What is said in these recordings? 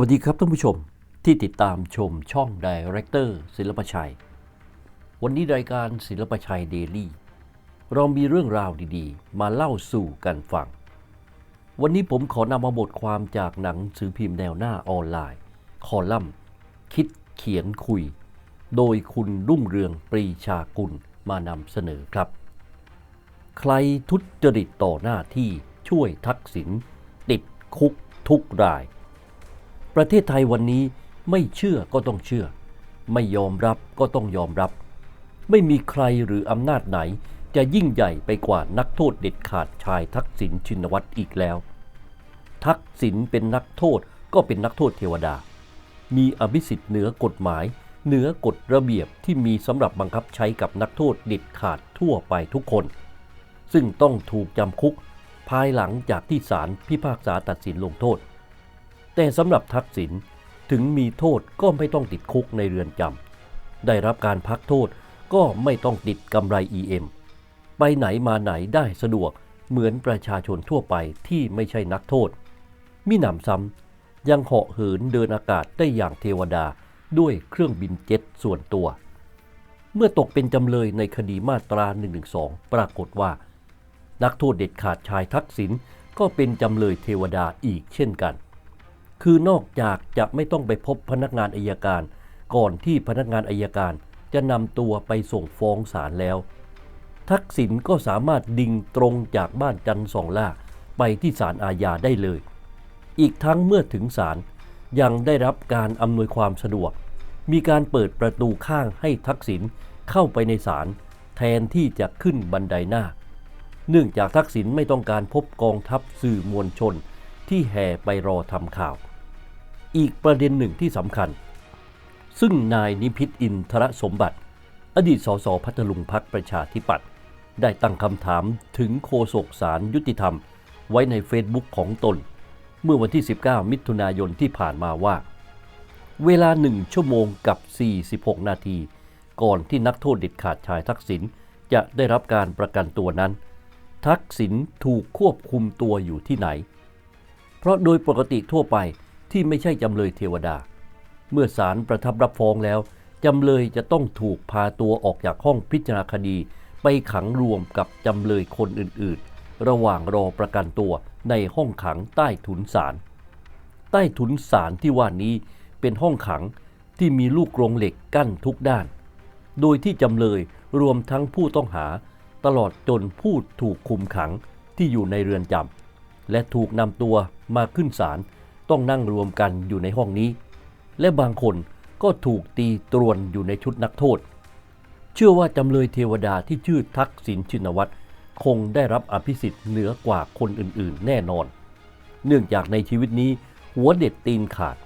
วัสดีครับท่านผู้ชมที่ติดตามชมช่อง Director ศิลปชัย วันนี้รายการศิลปชัยเดลี่เรามีเรื่องราวดีๆ มาเล่าสู่กันฟัง วันนี้ผมขอนำมาบทความจากหนังสือพิมพ์แนวหน้าออนไลน์ คอลัมน์ คิดเขียนคุย โดยคุณรุ่งเรืองปรีชากุลมานำเสนอครับ ใครทุจริตต่อหน้าที่ช่วยทักษิณติดคุกทุกราย ประเทศไทยวันนี้ไม่เชื่อก็ต้องเชื่อ ไม่ยอมรับก็ต้องยอมรับ ไม่มีใครหรืออำนาจไหนจะยิ่งใหญ่ไปกว่านักโทษเด็ดขาดชายทักษิณชินวัตรอีกแล้ว ทักษิณเป็นนักโทษก็เป็นนักโทษเทวดา มีอภิสิทธิ์เหนือกฎหมาย เหนือกฎระเบียบที่มีสำหรับบังคับใช้กับนักโทษเด็ดขาดทั่วไปทุกคน ซึ่งต้องถูกจำคุก ภายหลังจากที่ศาลพิพากษาตัดสินลงโทษ แต่สำหรับทักษิณถึงมีโทษก็ไม่ต้องติดคุกในเรือนจำได้รับการพักโทษก็ไม่ต้องติดกำไร EM ไปไหนมาไหนได้สะดวกเหมือนประชาชนทั่วไปที่ไม่ใช่นักโทษ มิหนำซ้ำยังเหาะเหินเดินอากาศได้อย่างเทวดาด้วยเครื่องบินเจ็ตส่วนตัว เมื่อตกเป็นจำเลยในคดีมาตรา 112 ปรากฏว่า นักโทษเด็ดขาดชายทักษิณก็เป็นจำเลยเทวดาอีกเช่นกัน คือนอกจากจะไม่ต้องไปพบพนักงานอายการ ก่อนที่พนักงานอายการจะนำตัวไปส่งฟ้องศาลแล้ว ทักษิณก็สามารถดิ่งตรงจากบ้านจันทร์สองล่าไปที่ศาลอาญาได้เลย อีกทั้งเมื่อถึงศาลยังได้รับการอำนวยความสะดวก มีการเปิดประตูข้างให้ทักษิณเข้าไปในศาลแทนที่จะขึ้นบันไดหน้า เนื่องจากทักษิณไม่ต้องการพบกองทัพสื่อมวลชนที่แห่ไปรอทำข่าว อีกประเด็นหนึ่งที่สำคัญ ซึ่งนายนิพิษอินทรสมบัติ อดีตสสพัทลุงพักประชาธิปัตย์ได้ตั้งคำถามถึงโฆษกสารยุติธรรม ไว้ในเฟซบุ๊กของตน เมื่อวันที่ 19 มิถุนายนที่ผ่านมาว่า เวลาหนึ่งชั่วโมงกับ 46 นาที ก่อนที่นักโทษเด็ดขาดชายทักษิณจะได้รับการประกันตัวนั้น ทักษิณถูกควบคุมตัวอยู่ที่ไหน เพราะโดยปกติทั่วไป ที่ไม่ใช่จำเลยเทวดา เมื่อศาลประทับรับฟ้องแล้ว จำเลยจะต้องถูกพาตัวออกจากห้องพิจารณาคดี ไปขังรวมกับจำเลยคนอื่นๆ ระหว่างรอประกันตัวในห้องขังใต้ถุนศาลใต้ถุนศาลที่ว่านี้เป็นห้องขังที่มีลูกกรงเหล็กกั้นทุกด้าน โดยที่จำเลยรวมทั้งผู้ต้องหา ตลอดจนผู้ถูกคุมขังที่อยู่ในเรือนจำและถูกนำตัวมาขึ้นศาล ต้องนั่งรวมกันอยู่ในห้องนี้ และบางคนก็ถูกตีตรวนอยู่ในชุดนักโทษ เชื่อว่าจำเลยเทวดาที่ชื่อทักษิณชินวัตรคงได้รับอภิสิทธิ์เหนือกว่าคนอื่นๆ แน่นอน เนื่องจากในชีวิตนี้ หัวเด็ดตีนขาด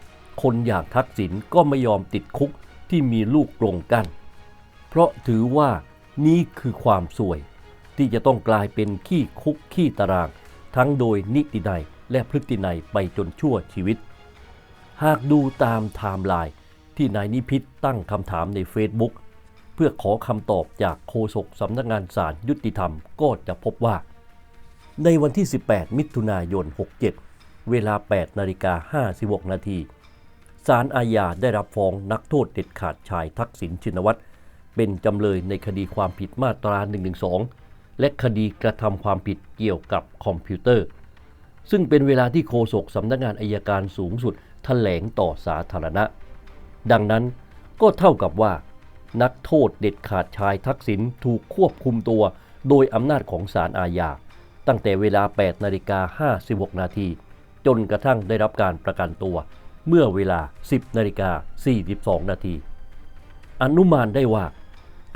คนอย่างทักษิณก็ไม่ยอมติดคุกที่มีลูกกรงกั้นเพราะถือว่านี่คือความสวย ที่จะต้องกลายเป็นขี้คุกขี้ตาราง ทั้งโดยนิตินัย และพฤตินัยไปจนชั่วชีวิต หากดูตามไทม์ไลน์ที่นายนิพิษตั้งคำถามใน Facebook เพื่อขอคำตอบจากโฆษกสำนักงานศาลยุติธรรมก็จะพบว่า ในวันที่ 18 มิถุนายน 67 เวลา 8 นาฬิกา 56 นาทีศาลอาญาได้รับฟ้องนักโทษเด็ดขาดชายทักษิณชินวัตรเป็นจำเลยในคดีความผิดมาตรา 112 และคดีกระทำความผิดเกี่ยวกับคอมพิวเตอร์ ซึ่งเป็นเวลาที่โฆษกสำนักงานอายการสูงสุดแถลงต่อสาธารณะ ดังนั้นก็เท่ากับว่า นักโทษเด็ดขาดชายทักษิณถูกควบคุมตัวโดยอำนาจของศาลอาญาตั้งแต่เวลา 8 นาฬิกา 56 นาที จนกระทั่งได้รับการประกันตัว เมื่อเวลา 10 นาฬิกา 42 นาที อนุมานได้ว่า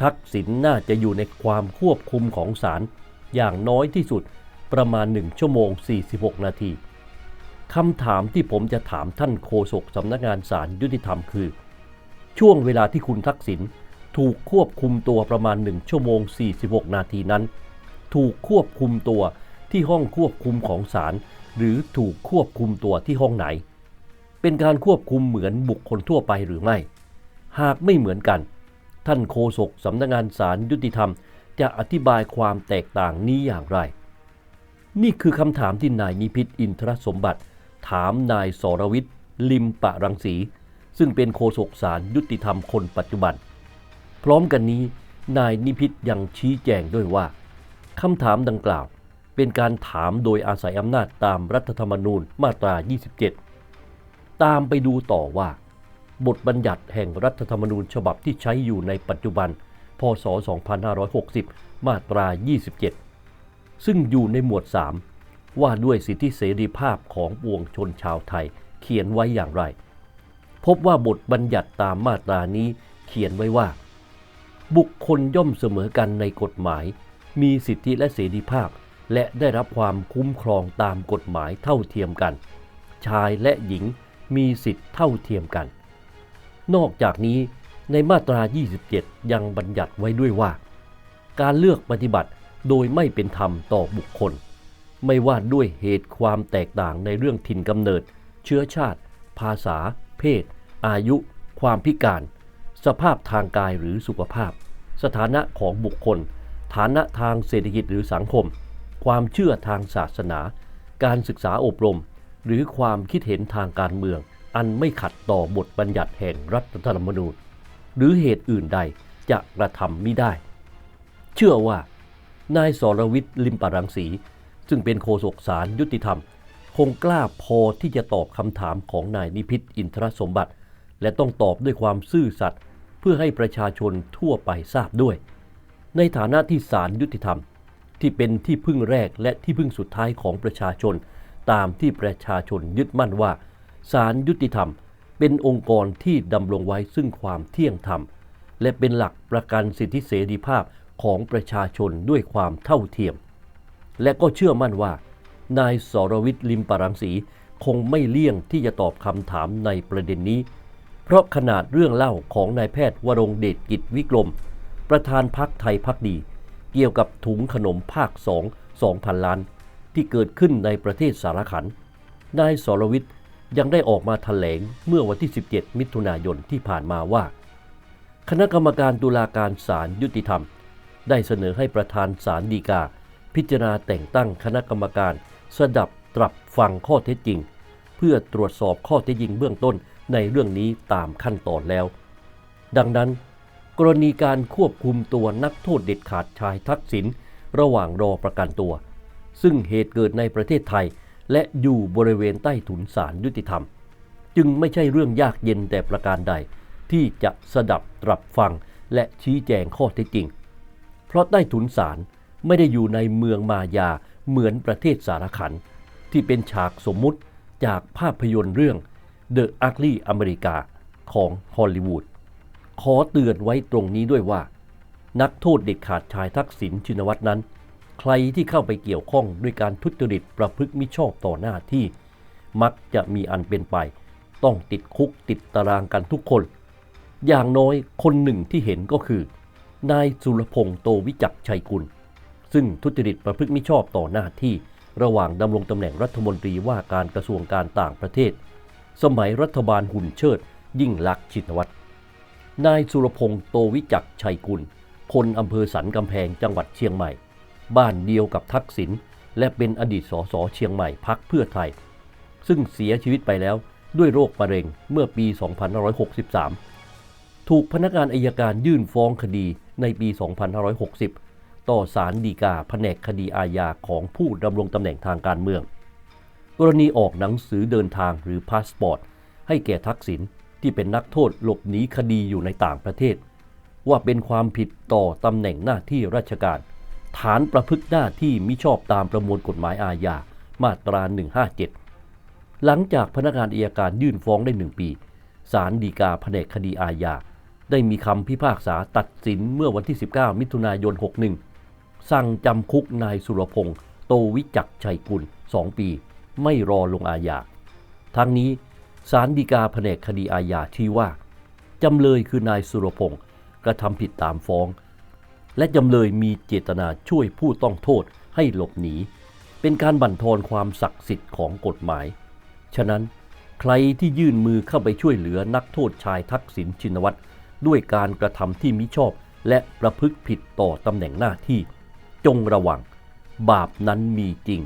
ทักษิณน่าจะอยู่ในความควบคุมของศาลอย่างน้อยที่สุด ประมาณ 1 ชั่วโมง 46 นาทีคำถามที่ผมจะถามท่านโฆษกสำนักงานศาลยุติธรรมคือ ช่วงเวลาที่คุณทักษิณถูกควบคุมตัวประมาณ 1 ชั่วโมง 46 นาทีนั้น ถูกควบคุมตัวที่ห้องควบคุมของศาลหรือถูกควบคุมตัวที่ห้องไหน เป็นการควบคุมเหมือนบุคคลทั่วไปหรือไม่ หากไม่เหมือนกัน ท่านโฆษกสำนักงานศาลยุติธรรม จะอธิบายความแตกต่างนี้อย่างไร นี่คือคำถามที่นายนิพิษอินทรสมบัติ ถามนายสรวิทย์ ลิมปะรังสี ซึ่งเป็นโฆษกศาลยุติธรรมคนปัจจุบัน พร้อมกันนี้ นายนิพิษยังชี้แจงด้วยว่าคำถามดังกล่าว เป็นการถามโดยอาศัยอำนาจตามรัฐธรรมนูญมาตรา 27 ตามไปดูต่อว่า บทบัญญัติแห่งรัฐธรรมนูญฉบับที่ใช้อยู่ในปัจจุบัน พศ 2560 มาตรา 27 ซึ่งอยู่ในหมวด 3 ว่าด้วยสิทธิเสรีภาพของปวงชนชาวไทยเขียนไว้อย่างไร พบว่าบทบัญญัติตามมาตรานี้เขียนไว้ว่า บุคคลย่อมเสมอกันในกฎหมาย มีสิทธิและเสรีภาพ และได้รับความคุ้มครองตามกฎหมายเท่าเทียมกัน ชายและหญิงมีสิทธิเท่าเทียมกัน นอกจากนี้ในมาตรา 27 ยังบัญญัติไว้ด้วยว่า การเลือกปฏิบัติ โดยไม่เป็นธรรมต่อบุคคล ไม่ว่าด้วยเหตุความแตกต่างในเรื่องถิ่นกำเนิด เชื้อชาติ ภาษา เพศ อายุ ความพิการ สภาพทางกายหรือสุขภาพ สถานะของบุคคล ฐานะทางเศรษฐกิจหรือสังคม ความเชื่อทางศาสนา การศึกษาอบรม หรือความคิดเห็นทางการเมือง อันไม่ขัดต่อบทบัญญัติแห่งรัฐธรรมนูญ หรือเหตุอื่นใดจะกระทำไมิได้ เชื่อว่า นายสรวิทย์ลิมปรังสี ซึ่งเป็นโฆษกศาลยุติธรรม คงกล้าพอที่จะตอบคำถามของนายนิพิษอินทรสมบัติ และต้องตอบด้วยความซื่อสัตย์เพื่อให้ประชาชนทั่วไปทราบด้วย ในฐานะที่ศาลยุติธรรม ที่เป็นที่พึ่งแรกและที่พึ่งสุดท้ายของประชาชน ตามที่ประชาชนยึดมั่นว่าศาลยุติธรรม เป็นองค์กรที่ดำรงไว้ซึ่งความเที่ยงธรรม และเป็นหลักประกันสิทธิเสรีภาพ ของประชาชนด้วยความเท่าเทียม และก็เชื่อมั่นว่า นายสรวิทย์ลิมปรังสีคงไม่เลี่ยงที่จะตอบคำถามในประเด็นนี้ เพราะขนาดเรื่องเล่าของนายแพทย์วรงเดชกิจวิกรม ประธานพักไทยพักดี เกี่ยวกับถุงขนมภาคสอง2,000ล้าน ที่เกิดขึ้นในประเทศสารขัน นายสรวิทย์ยังได้ออกมาถแถลงเมื่อวันที่ 17 มิถุนายนที่ผ่านมาว่า คณะกรรมการตุลาการศาลยุติธรรม ได้เสนอให้ประธานศาลฎีกา พิจารณาแต่งตั้งคณะกรรมการสดับตรับฟังข้อเท็จจริง เพื่อตรวจสอบข้อเท็จจริงเบื้องต้นในเรื่องนี้ตามขั้นตอนแล้ว ดังนั้น กรณีการควบคุมตัวนักโทษเด็ดขาดชายทักษิณระหว่างรอประกันตัว ซึ่งเหตุเกิดในประเทศไทย และอยู่บริเวณใต้ถุนศาลยุติธรรม จึงไม่ใช่เรื่องยากเย็นแต่ประการใด ที่จะสดับตรับฟังและชี้แจงข้อเท็จจริง เพราะใต้ถุนศาลไม่ได้อยู่ในเมืองมายาเหมือนประเทศสารขัน ที่เป็นฉากสมมุติจากภาพยนตร์เรื่อง The Ugly America ของฮอลลีวูดขอเตือนไว้ตรงนี้ด้วยว่า นักโทษเด็ดขาดชายทักษิณชินวัตรนั้น ใครที่เข้าไปเกี่ยวข้องด้วยการทุจริตประพฤติมิชอบต่อหน้าที่ มักจะมีอันเป็นไป ต้องติดคุกติดตารางกันทุกคน อย่างน้อยคนหนึ่งที่เห็นก็คือ นายสุรพงษ์โตวิจักชัยกุล ซึ่งทุจริตประพฤติมิชอบต่อหน้าที่ระหว่างดำรงตำแหน่งรัฐมนตรีว่าการกระทรวงการต่างประเทศ สมัยรัฐบาลหุ่นเชิด ยิ่งลักษณ์ชินวัตรนายสุรพงษ์โตวิจักชัยกุล คนอำเภอสันกำแพงจังหวัดเชียงใหม่ บ้านเดียวกับทักษิณและเป็นอดีตสสเชียงใหม่พักเพื่อไทย ซึ่งเสียชีวิตไปแล้วด้วยโรคมะเร็งเมื่อปี 2563 ถูกพนักงานอายการยื่นฟ้องคดี ในปี 2560 ต่อศาลฎีกาแผนกคดีอาญาของผู้ดำรงตำแหน่งทางการเมือง กรณีออกหนังสือเดินทางหรือพาสปอร์ต ให้แก่ทักษิณที่เป็นนักโทษหลบหนีคดีอยู่ในต่างประเทศ ว่าเป็นความผิดต่อตำแหน่งหน้าที่ราชการ ฐานประพฤติหน้าที่มิชอบตามประมวลกฎหมายอาญามาตรา 157 หลังจากพนักงานอัยการยื่นฟ้องได้หนึ่งปี ศาลฎีกาแผนกคดีอาญา ได้มีคำพิพากษาตัดสินเมื่อวันที่ 19 มิถุนายน 61 สั่งจำคุกนายสุรพงษ์โตวิจักชัยกุล 2 ปี ไม่รอลงอาญาทั้งนี้ศาลฎีกาแผนกคดีอาญาชี้ว่า จำเลยคือนายสุรพงษ์กระทำผิดตามฟ้อง และจำเลยมีเจตนาช่วยผู้ต้องโทษให้หลบหนี เป็นการบั่นทอนความศักดิ์สิทธิ์ของกฎหมาย ฉะนั้นใครที่ยื่นมือเข้าไปช่วยเหลือนักโทษชายทักษิณชินวัตร ด้วยการกระทำที่มิชอบและประพฤติผิดต่อตำแหน่งหน้าที่ จงระวัง บาปนั้นมีจริง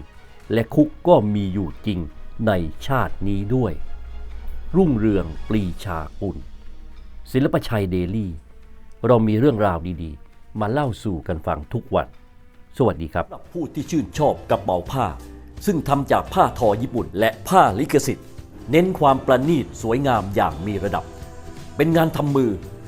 และคุกก็มีอยู่จริงในชาตินี้ด้วย รุ่งเรืองปรีชากุลศิลปชัยเดลี่ เรามีเรื่องราวดีๆ มาเล่าสู่กันฟังทุกวัน สวัสดีครับผู้ที่ชื่นชอบกระเป๋าผ้า ซึ่งทำจากผ้าทอญี่ปุ่น และผ้าลิขสิทธิ์ เน้นความประณีตสวยงามอย่างมีระดับ เป็นงานทำมือ